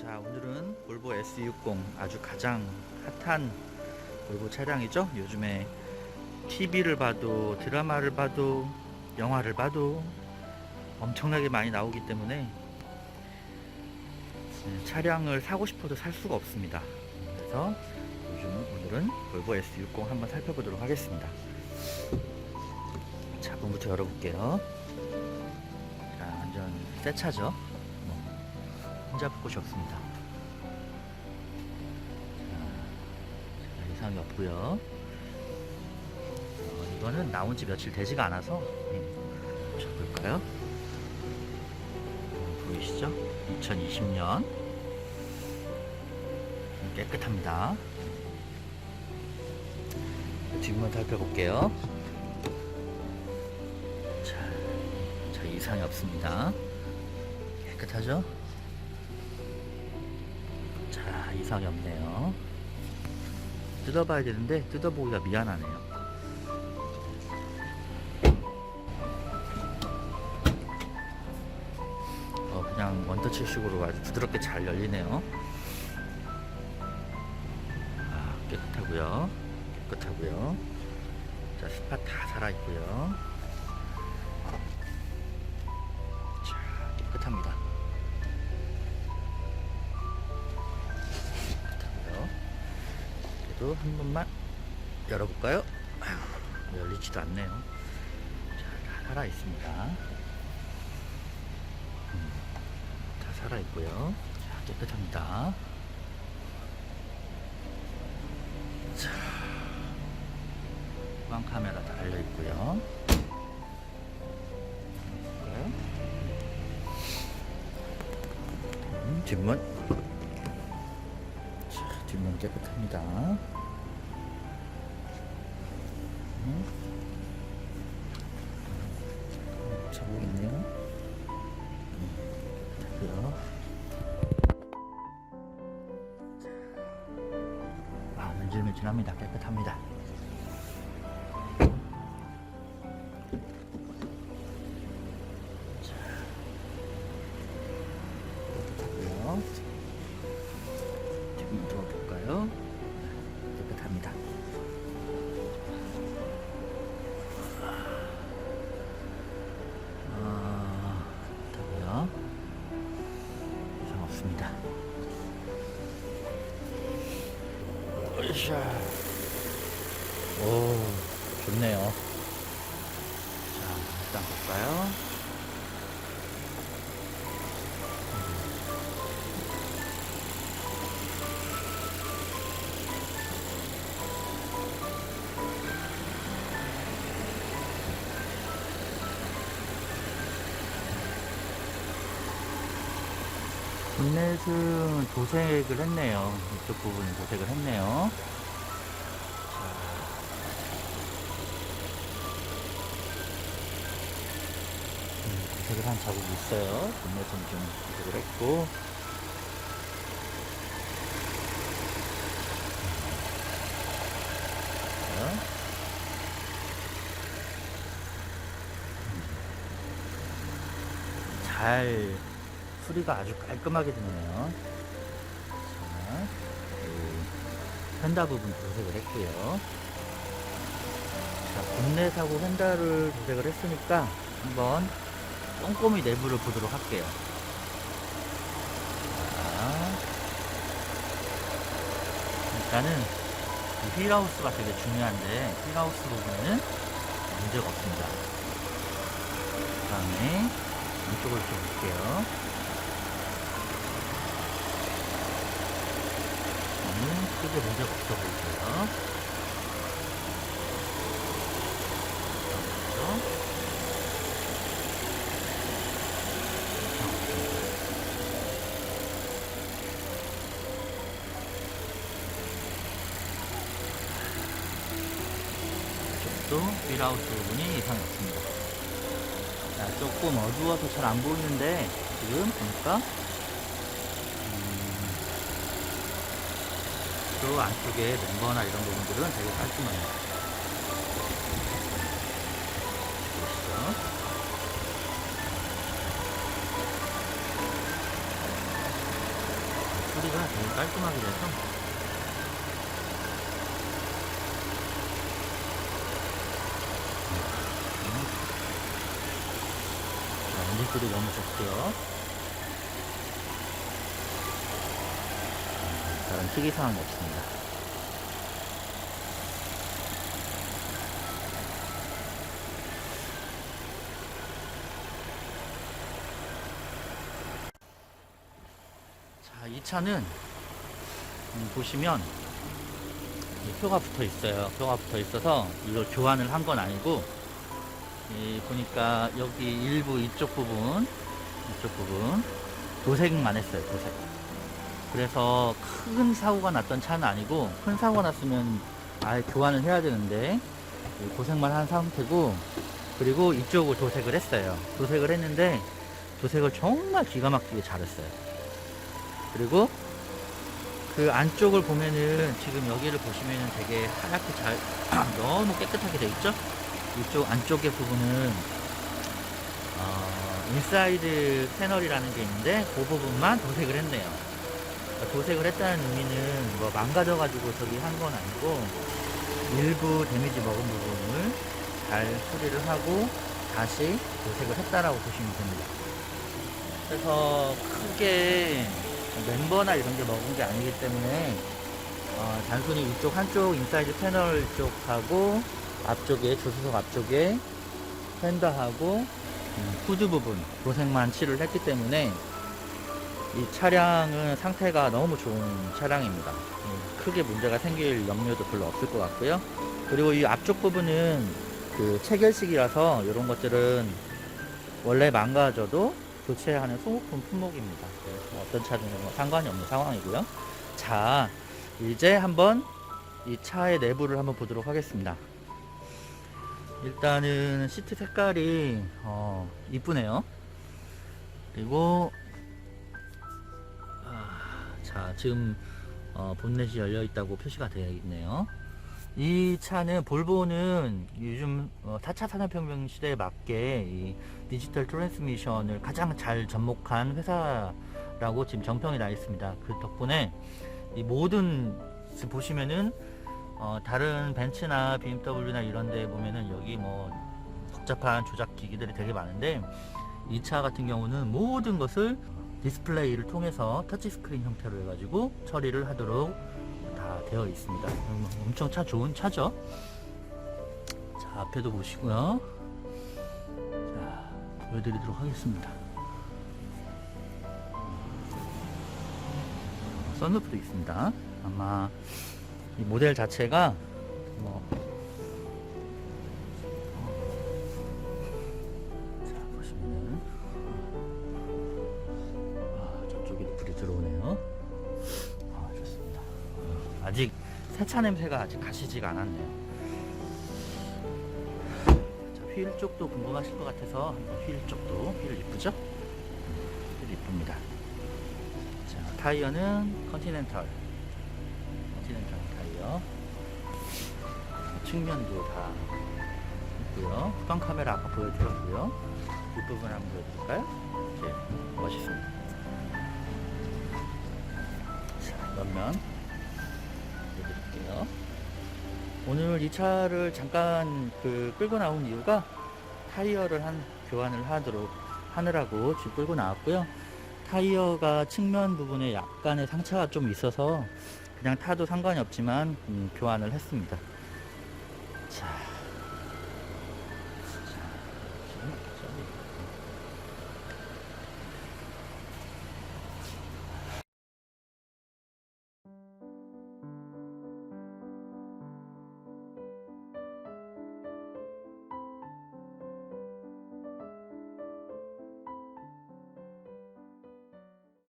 자 오늘은 볼보 S60 아주 가장 핫한 볼보 차량이죠? 요즘에 TV를 봐도 드라마를 봐도 영화를 봐도 엄청나게 많이 나오기 때문에 네, 차량을 사고 싶어도 살 수가 없습니다. 그래서 요즘 오늘은 볼보 S60 한번 살펴보도록 하겠습니다. 자 문부터 열어볼게요. 자 완전 새 차죠 뭐, 혼잡 곳이 없습니다. 자, 이상이 없고요. 어, 이거는 나온 지 며칠 되지가 않아서 음, 자 볼까요? 음, 보이시죠? 2020년. 깨끗합니다. 뒷문 살펴볼게요. 자, 자 이상이 없습니다. 깨끗하죠? 자 이상이 없네요. 뜯어봐야 되는데 뜯어보기가 미안하네요. 어, 그냥 원터치식으로 아주 부드럽게 잘 열리네요. 아, 깨끗하고요. 깨끗하고요. 자 스팟 다 살아있고요 한 번만 열어볼까요? 아휴, 열리지도 않네요. 자, 다 살아있습니다. 음, 다 살아있고요. 자 깨끗합니다. 자 후방 카메라 달려있고요. 음, 뒷문. 자, 뒷문 깨끗합니다 음. 자국 있네요 음, 깨끗하고요 아, 물질물질합니다. 깨끗합니다 으쌰. 오, 좋네요. 자, 일단 볼까요? 인넷은 도색을 했네요. 이쪽 부분 도색을 했네요. 자국이 있어요. 인넷은 좀 도색을 했고. 자. 음. 잘 수리가 아주 깔끔하게 됐네요. 자, 이 휀다 부분 도색을 했고요. 자, 본넷 하고 휀다를 도색을 했으니까 한번 꼼꼼히 내부를 보도록 할게요. 자, 일단은 이 휠하우스가 되게 중요한데 휠하우스 부분은 문제가 없습니다. 그 다음에 이쪽을 좀 볼게요. 저는 크게 문제가 없어 보이고요. 휠하우스 부분이 이상이 없습니다. 자, 조금 어두워서 잘 안 보이는데 지금 보니까 음, 저 안쪽에 멤버나 이런 부분들은 되게 깔끔해요. 보시죠. 보니까 되게 깔끔하게 돼서 2km 너무 좋고요 음, 다른 특이사항 없습니다. 자, 이 차는 음, 보시면 표가 붙어 있어요. 표가 붙어 있어서 이걸 교환을 한 건 아니고 이 보니까 여기 일부 이쪽 부분 이쪽 부분 도색만 했어요. 도색. 그래서 큰 사고가 났던 차는 아니고 큰 사고가 났으면 아예 교환을 해야 되는데 이 고생만 한 상태고 그리고 이쪽을 도색을 했어요. 도색을 했는데 도색을 정말 기가 막히게 잘했어요. 그리고 그 안쪽을 보면은 지금 여기를 보시면은 되게 하얗게 잘 너무 깨끗하게 돼 있죠? 이쪽 안쪽의 부분은 어, 인사이드 패널이라는 게 있는데 그 부분만 도색을 했네요. 그러니까 도색을 했다는 의미는 뭐 망가져가지고 저기 한 건 아니고 일부 데미지 먹은 부분을 잘 처리를 하고 다시 도색을 했다라고 보시면 됩니다. 그래서 크게 멤버나 이런 게 먹은 게 아니기 때문에 어, 단순히 이쪽 한쪽 인사이드 패널 쪽하고 앞쪽에 조수석 앞쪽에 팬더하고 음, 후드 부분 도색만 칠을 했기 때문에 이 차량은 상태가 너무 좋은 차량입니다. 음, 크게 문제가 생길 염려도 별로 없을 것 같고요. 그리고 이 앞쪽 부분은 그 체결식이라서 이런 것들은 원래 망가져도 교체하는 소모품 품목입니다. 그래서 뭐 어떤 차든 뭐 상관이 없는 상황이고요. 자, 이제 한번 이 차의 내부를 한번 보도록 하겠습니다. 일단은 시트 색깔이 어, 이쁘네요. 그리고 아, 자 지금 어, 본넷이 열려 있다고 표시가 되어 있네요. 이 차는 볼보는 요즘 어, 4차 산업혁명 시대에 맞게 이 디지털 트랜스미션을 가장 잘 접목한 회사라고 지금 정평이 나 있습니다. 그 덕분에 이 모든 지금 보시면은 어, 다른 벤츠나 BMW나 이런 데 보면은 여기 뭐 복잡한 조작 기기들이 되게 많은데 이 차 같은 경우는 모든 것을 디스플레이를 통해서 터치스크린 형태로 해가지고 처리를 하도록 다 되어 있습니다. 음, 엄청 차 좋은 차죠. 자 앞에도 보시고요. 자 보여드리도록 하겠습니다. 어, 썬루프도 있습니다. 아마 이 모델 자체가 뭐 자, 보시면은 아, 저쪽에도 불이 들어오네요. 아, 좋습니다. 어, 아직 세차 냄새가 아직 가시지가 않았네요. 자, 휠 쪽도 궁금하실 것 같아서 한번 휠 쪽도 휠 이쁘죠? 휠 이쁩니다. 자, 타이어는. 컨티넨탈 측면도 다 있고요. 후방 카메라 아까 보여드렸고요. 뒷부분 한번 보여드릴까요? 이렇게 멋있습니다. 자, 옆면 보여드릴게요. 오늘 이 차를 잠깐 그 끌고 나온 이유가 타이어를 한 교환을 하도록 하느라고 지금 끌고 나왔고요. 타이어가 측면 부분에 약간의 상처가 좀 있어서 그냥 타도 상관이 없지만 음, 교환을 했습니다.